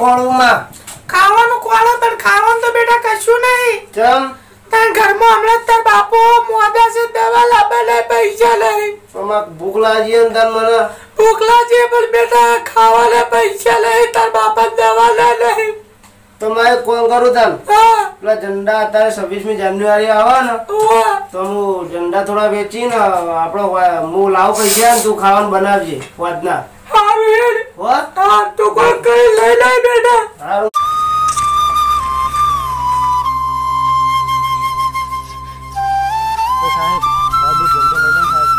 ખોળુમાં ખાવાનું ખવાડો પણ ખાવાનું તો બેટા કશું નહીં. ચમ તાર ઘરમાં હમણાં તાર બાપો મોદા છે દવા લાવવા નહીં પૈસા નહીં આમાં ભૂખ લાગી અંદર મને. ભૂખ છે પણ બેટા ખાવાના પૈસા નહીં તાર બાપા દવા લે નહીં તો કોલ કરું તાન. પેલા ઝંડા અત્યારે છવ્વીસમી જાન્યુઆરી આવે ને. તો હું ઝંડા થોડા વેચી ને આપણો હું લાવ પૈસા તું ખાવાનું બનાવજે વાદના હો હા? તું કોઈ કઈ લઈ લે બેટા. સારું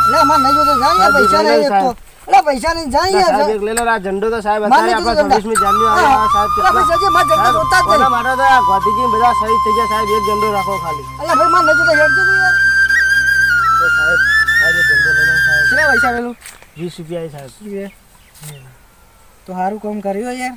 એટલે અમાર નહીં જોતો જાય પૈસા નહીં તો. એટલે પૈસા નહીં જાય યાર. એક લઈ આ ઝંડો તો સાહેબ માર આપણા જોતો. છવ્વીસમી જાન્યુઆરી આવે સાહેબ એટલે પૈસા છે, માર ઝંડો સાહેબ, જ નહીં. માટે તો આ ગાંધીજી બધા શહીદ થઈ ગયા સાહેબ એક ઝંડો રાખો ખાલી. એટલે ભાઈ માર નહીં જોતો હેડજો તું યાર. સાહેબ સાહેબ ઝંડો લઈ સાહેબ. કેટલા પૈસા પેલું વીસ રૂપિયા સાહેબ. તો સારું કામ કર્યું યાર.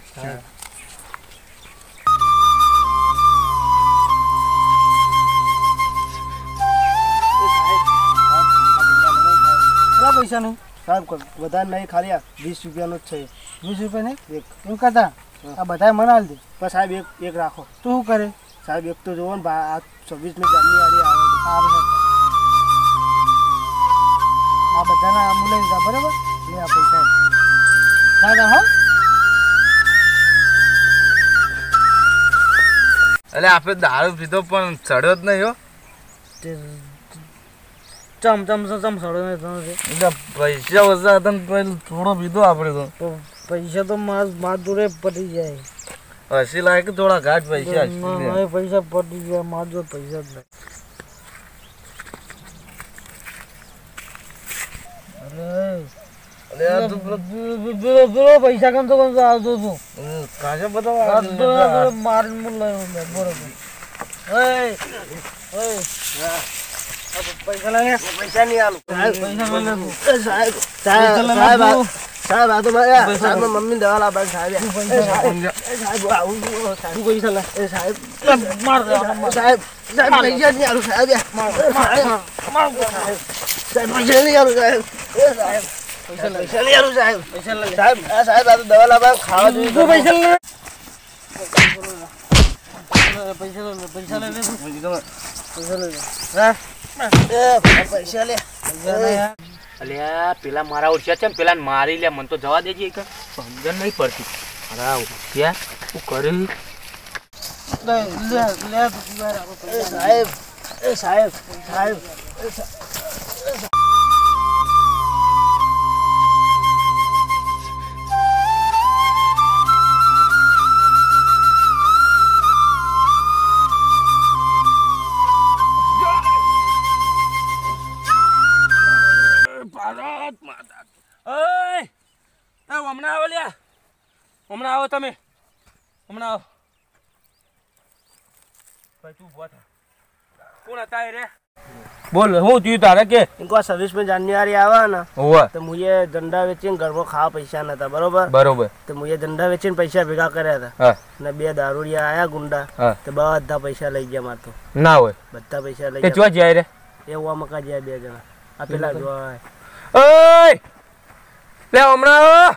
કેટલા પૈસા નહીં સાહેબ વધારે નહીં ખાલી વીસ રૂપિયાનો જ છે. વીસ રૂપિયા નહીં એક. એમ કરતા? આ બધા મને હાલ દે. પણ સાહેબ એક એક રાખો. તું શું કરે? સાહેબ એક તો જોવો ને આ છવ્વીસમી જાન્યુઆરી આવે આ બધાના આમ લઈ લીધા બરાબર? લે આ પૈસા. દાદા હો. એટલે આપણે દારૂ પીધો પણ ચડ્યો જ નહીં હો. ચમ ચમ ચમ ચડ્યો નહીં પૈસા ઓછા હતા પછી થોડો પીધો આપણે તો. પૈસા તો માર માર જોડે પડી જાય. હસી લાગે થોડા ઘાટ પૈસા પૈસા પડી ગયા માર જોડે પૈસા જ નહીં અરે એટલે આ તું પેલો પેલો પેલો પૈસા કેમ તો કેમ તો આવતો તું હમ, કાંસે બધા આ વાળા તો લીધા. આ મારીને મું લઈ આવ્યો બરોબર ઓય ઓય આ પૈસા લઈ લે પૈસા નહીં આલું. પૈસા લઈ લે તું. એ સાહેબ. આ- તો સાહેબ મમ્મી દવા લાવવા સાહેબ. સાહેબ આવું સાહેબ એ સાહેબ માર. સાહેબ સાહેબ પૈસા નહીં આલું સાહેબ. સાહેબ સાહેબ પૈસા નહીં સાહેબ. એ સાહેબ પૈસા નહીં આલું સાહેબ પૈસા લઈ સાહેબ આ સાહેબ આ તો દવા લાવવા ખાવા જોઈએ તું પૈસા લઈ પૈસા લઈ પૈસા લઈ પૈસા લઈ હા પૈસા લે પૈસા લઈ લે. અલ્યા પેલા મારા ઓળખ્યા છે ને પેલા મારી લે મને તો જવા દેજે એક સમજણ નહીં પડતી મારા આ હું પૈસા સાહેબ સાહેબ સાહેબ હમણાં આવો તમે. હમણાં આવો. ભાઈ તું ઊભો થા. કોણ હતા એ રે? બોલ હું થયું તારે કે? ઇનકો છવ્વીસમી જાન્યુઆરી આવે ને હોવા. તો મુએ ધંધા વેચીને ઘરમાં ખાવા પૈસા નતા બરોબર? બરોબર. તો મુએ ધંધા વેચીને પૈસા ભેગા કર્યા હતા. ને બે દારૂડિયા આયા ગુંડા. તો બધા પૈસા લઈ ગયા મારતો. ના હોય. બધા પૈસા લઈ ગયા. જાય રે? એવું મકા જાય બે જણા. આ પેલા જો ઓય! લે હમણાં આવો.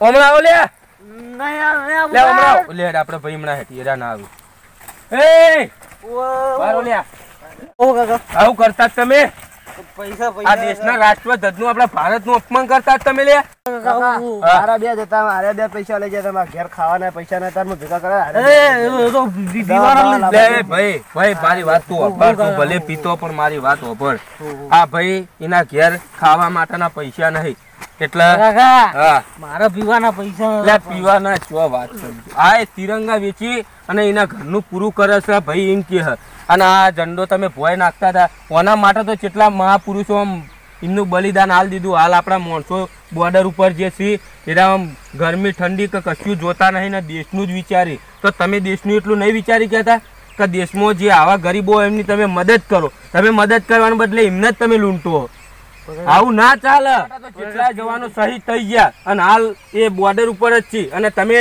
હમણાં આવો લે. લે આવો. લે આપણે ભાઈ હમણાં હેઠી એરા ના આવ્યું એ બારો લે ઓ કાકા. આવું કરતા તમે. પૈસા આ પૈસા દેશના રાષ્ટ્રધ્વજનું આપણા ભારતનું અપમાન કરતા તમે લે. મારા બે જતા મારે બે પૈસા લઈ જતા મારા ઘેર ખાવાના પૈસા નતા મેં ભેગા કર્યા હારે બે. એ એ તો દી- દીવાના દવા લઈ- લે ભાઈ ભાઈ મારી વાત તું અભર તું ભલે પીતો પણ મારી વાત અભર આ ભાઈ એના ઘેર ખાવા માટેના પૈસા નહીં. એટલે મારા પીવાના પૈસા એટલે પીવાના ચો વાત આ એ તિરંગા વેચી અને એના ઘરનું પૂરું કરે છે ભાઈ એમ કે અને આ ઝંડો તમે ભોય નાખતા હતા. કોના માટે તો કેટલા મહાપુરુષો એમનું બલિદાન હાલ દીધું. હાલ આપણા માણસો બોર્ડર ઉપર જે છે એના ગરમી, ઠંડી કે કશું જોતા નહીં ને દેશનું જ વિચારી. તો તમે દેશનું એટલું નહીં વિચારી કહેતા? કે દેશમાં જે આવા ગરીબો એમની તમે મદદ કરો. તમે મદદ કરવાને બદલે એમને જ તમે લૂંટો. આવું ના ચાલે. કેટલા જવાનો શહીદ થઈ ગયા અને હાલ એ બોર્ડર ઉપર જ છે. અને તમે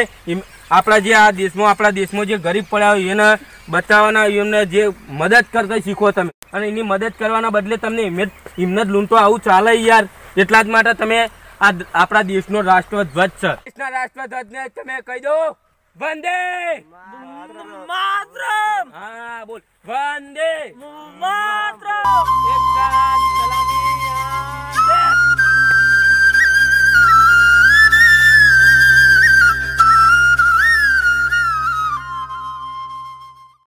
આપણા જે આ દેશમાં, આપણા દેશમાં જે ગરીબ પડ્યા હોય એને બચાવવાના એમને જે મદદ કરતા શીખો તમે. અને એની મદદ કરવાના બદલે તમને હિંમત હિંમત લૂંટો આવું ચાલે યાર. એટલા જ માટે તમે આ આપણા દેશનો રાષ્ટ્રધ્વજ છે. દેશના રાષ્ટ્રધ્વજને તમે કહી દો વંદે! માતરમ! હા બોલ. વંદે! માતરમ! એક